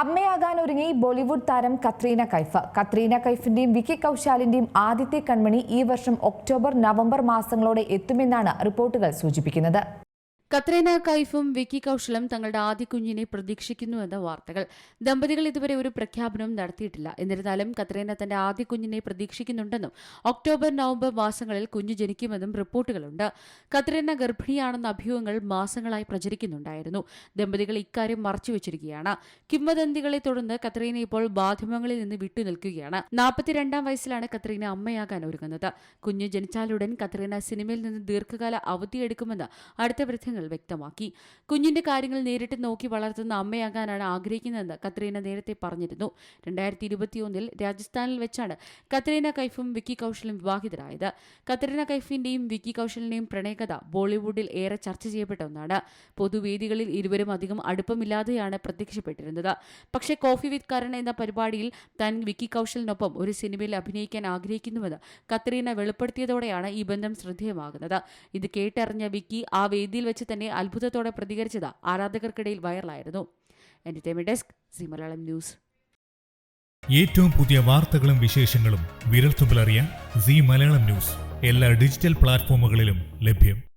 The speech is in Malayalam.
അമ്മയാകാൻ ഒരുങ്ങി ബോളിവുഡ് താരം കത്രീന കൈഫ്. കത്രീന കൈഫിന്റെയും വിക്കി കൗശാലിന്റെയും ആദ്യത്തെ കൺമണി ഈ വർഷം ഒക്ടോബർ നവംബർ മാസങ്ങളോടെ എത്തുമെന്നാണ് റിപ്പോർട്ടുകൾ സൂചിപ്പിക്കുന്നത്. കത്രീന കൈഫും വിക്കി കൌശലും തങ്ങളുടെ ആദ്യ കുഞ്ഞിനെ പ്രതീക്ഷിക്കുന്നുവെന്ന വാർത്തകൾ. ദമ്പതികൾ ഇതുവരെ ഒരു പ്രഖ്യാപനവും നടത്തിയിട്ടില്ല. എന്നിരുന്നാലും കത്രീന തന്റെ ആദ്യ കുഞ്ഞിനെ പ്രതീക്ഷിക്കുന്നുണ്ടെന്നും ഒക്ടോബർ നവംബർ മാസങ്ങളിൽ കുഞ്ഞു ജനിക്കുമെന്നും റിപ്പോർട്ടുകളുണ്ട്. കത്രീന ഗർഭിണിയാണെന്ന അഭ്യൂഹങ്ങൾ മാസങ്ങളായി പ്രചരിക്കുന്നുണ്ടായിരുന്നു. ദമ്പതികൾ ഇക്കാര്യം മറച്ചുവെച്ചിരിക്കുകയാണ്. കിംവദന്തികളെ തുടർന്ന് കത്രീന ഇപ്പോൾ മാധ്യമങ്ങളിൽ നിന്ന് വിട്ടുനിൽക്കുകയാണ്. നാൽപ്പത്തിരണ്ടാം വയസ്സിലാണ് കത്രീന അമ്മയാകാൻ ഒരുങ്ങുന്നത്. കുഞ്ഞു ജനിച്ചാലുടൻ കത്രീന സിനിമയിൽ നിന്ന് ദീർഘകാല അവധിയെടുക്കുമെന്ന് അടുത്ത വൃത്തങ്ങൾ വ്യക്തമാക്കി. കുഞ്ഞിന്റെ കാര്യങ്ങൾ നേരിട്ട് നോക്കി വളർത്തുന്ന അമ്മയാകാനാണ് ആഗ്രഹിക്കുന്നതെന്ന് കത്രീന നേരത്തെ പറഞ്ഞിരുന്നു. രണ്ടായിരത്തി ഇരുപത്തിയൊന്നിൽ രാജസ്ഥാനിൽ വെച്ചാണ് കത്രീന കൈഫും വിക്കി കൌശലും വിവാഹിതരായത്. കത്രീന കൈഫിന്റെയും വിക്കി കൌശലിന്റെയും പ്രണയകഥ ബോളിവുഡിൽ ഏറെ ചർച്ച ചെയ്യപ്പെട്ട ഒന്നാണ്. പൊതുവേദികളിൽ ഇരുവരും അധികം അടുപ്പമില്ലാതെയാണ് പ്രത്യക്ഷപ്പെട്ടിരുന്നത്. പക്ഷേ കോഫി വിത്ത് കരൺ എന്ന പരിപാടിയിൽ താൻ വിക്കി കൌശലിനൊപ്പം ഒരു സിനിമയിൽ അഭിനയിക്കാൻ ആഗ്രഹിക്കുന്നുവെന്ന് കത്രീന വെളിപ്പെടുത്തിയതോടെയാണ് ഈ ബന്ധം ശ്രദ്ധേയമാകുന്നത്. ഇത് കേട്ടറിഞ്ഞ വിക്കി ആ വേദിയിൽ വെച്ച് തന്നെ അത്ഭുതത്തോടെ പ്രതികരിച്ചത് ആരാധകർക്കിടയിൽ വൈറലായിരുന്നു. Entertainment desk Zee Malayalam news. ഏറ്റവും പുതിയ വാർത്തകളും വിശേഷങ്ങളും വിരൽത്തുമ്പിലറിയാൻ സി മലയാളം ന്യൂസ് എല്ലാ ഡിജിറ്റൽ പ്ലാറ്റ്ഫോമുകളിലും ലഭ്യം.